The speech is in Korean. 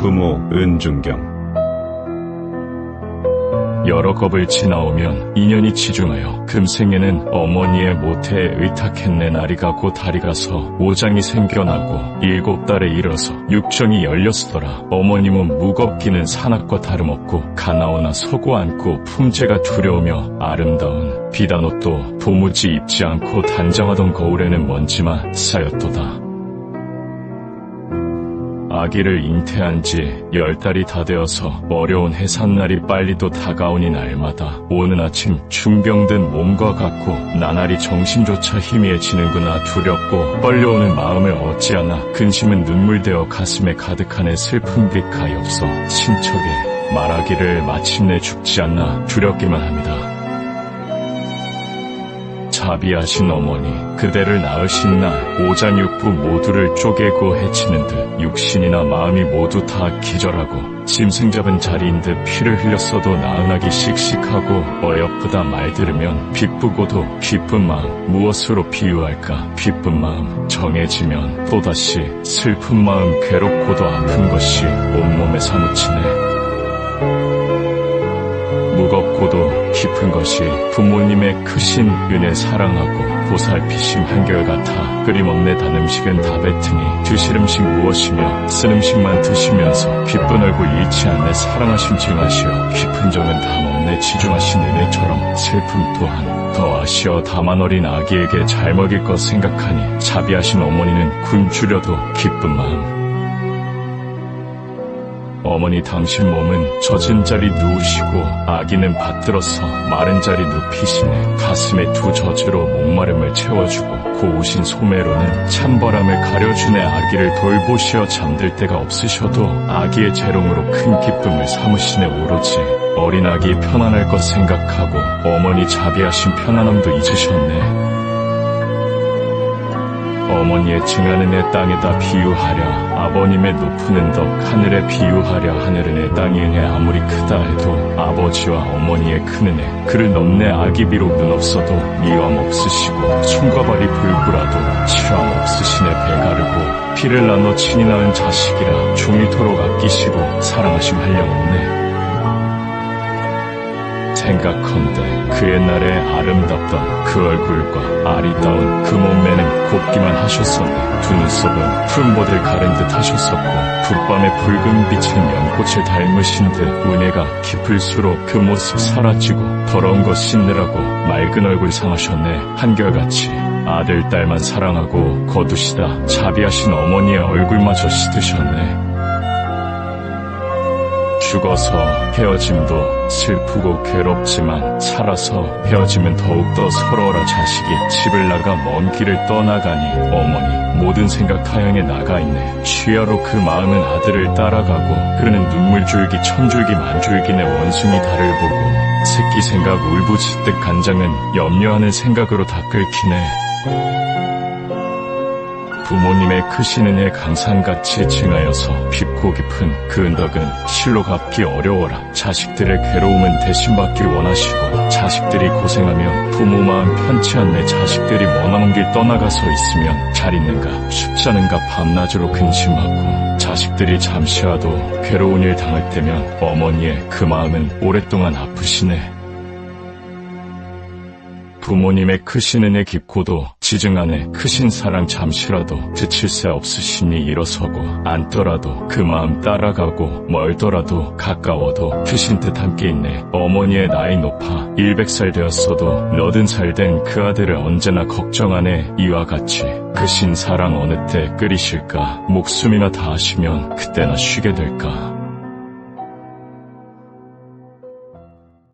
부모 은중경. 여러 겁을 지나오면 인연이 치중하여 금생에는 어머니의 모태에 의탁했네 날이가 곧 달이 가서 오장이 생겨나고 일곱 달에 이르러서 육정이 열렸으더라. 어머님은 무겁기는 산악과 다름없고 가나오나 서고 앉고 품제가 두려우며 아름다운 비단옷도 도무지 입지 않고 단장하던 거울에는 먼지만 쌓였도다 아기를 잉태한 지 열 달이 다 되어서 어려운 해산날이 빨리도 다가오니 날마다 오는 아침 중병든 몸과 같고 나날이 정신조차 희미해지는구나 두렵고 떨려오는 마음을 어찌하나 근심은 눈물되어 가슴에 가득하네 슬픈 빛 가엾어 친척에 말하기를 마침내 죽지 않나 두렵기만 합니다. 자비하신 어머니, 그대를 낳으신 날 오잔육부 모두를 쪼개고 해치는 듯 육신이나 마음이 모두 다 기절하고 짐승 잡은 자리인 듯 피를 흘렸어도 나은하기 씩씩하고 어여쁘다 말 들으면 기쁘고도 기쁜 마음 무엇으로 비유할까? 기쁜 마음 정해지면 또다시 슬픈 마음 괴롭고도 아픈 것이 온몸에 사무치네. 무겁고도 깊은 것이 부모님의 크신 은혜 사랑하고 보살피심 한결같아 끓임없네 단 음식은 다 뱉으니 드실 음식 무엇이며 쓴 음식만 드시면서 기쁜 얼굴 잃지 않네 사랑하심 증하시어 깊은 정은 다 먹네 지중하신 은혜처럼 슬픔 또한 더 아시어 다만 어린 아기에게 잘 먹일 것 생각하니 자비하신 어머니는 굶주려도 기쁜 마음 어머니 당신 몸은 젖은 자리 누우시고 아기는 받들어서 마른 자리 눕히시네. 가슴에 두 젖으로 목마름을 채워주고 고우신 소매로는 찬바람을 가려주네 아기를 돌보시어 잠들 데가 없으셔도 아기의 재롱으로 큰 기쁨을 삼으시네 오로지. 어린 아기 편안할 것 생각하고 어머니 자비하신 편안함도 잊으셨네 어머니의 증하는 애 땅에다 비유하랴. 아버님의 높은 은덕 하늘에 비유하랴. 하늘은 애 땅이 은혜 아무리 크다 해도 아버지와 어머니의 큰 은혜 그를 넘네 아기 비록 눈 없어도 미움 없으시고 손과 발이 불구라도 치람 없으시네 배 가르고 피를 나눠 친히 낳은 자식이라 종일토록 아끼시고 사랑하심 한량 없네 생각컨대 그 옛날에 아름답던 그 얼굴과 아리따운 그 몸매는 곱기만 하셨었네 두 눈썹은 푸른보들 가른 듯 하셨었고 붓밤의 붉은 빛은 연꽃을 닮으신 듯 은혜가 깊을수록 그 모습 사라지고 더러운 것 씻느라고 맑은 얼굴 상하셨네. 한결같이 아들 딸만 사랑하고 거두시다 자비하신 어머니의 얼굴마저 씻으셨네 죽어서 헤어짐도 슬프고 괴롭지만 살아서 헤어지면 더욱더 서러워라 자식이 집을 나가 먼 길을 떠나가니 어머니 모든 생각 타향에 나가 있네. 취하로 그 마음은 아들을 따라가고 그는 눈물줄기 천줄기 만줄기 내 원숭이 달을 보고 새끼 생각 울부짖듯 간장은 염려하는 생각으로 다 끓기네 부모님의 크신 은혜 강산같이 징하여서 깊고 깊은 그 은덕은 실로 갚기 어려워라. 자식들의 괴로움은 대신받길 원하시고 자식들이 고생하면 부모 마음 편치 않네. 자식들이 머나먼 길 떠나가서 있으면 잘 있는가 쉽지 않은가 밤낮으로 근심하고 자식들이 잠시라도 괴로운 일 당할 때면 어머니의 그 마음은 오랫동안 아프시네. 부모님의 크신 은혜 깊고도 지증 안에 크신 사랑 잠시라도 그칠 새 없으시니 일어서고 앉더라도 그 마음 따라가고 멀더라도 가까워도 크신 듯 함께 있네. 어머니의 나이 높아 100살 되었어도 너든 살 된 그 아들을 언제나 걱정하네 이와 같이 크신 사랑 어느 때 끓이실까? 목숨이나 다하시면 그때나 쉬게 될까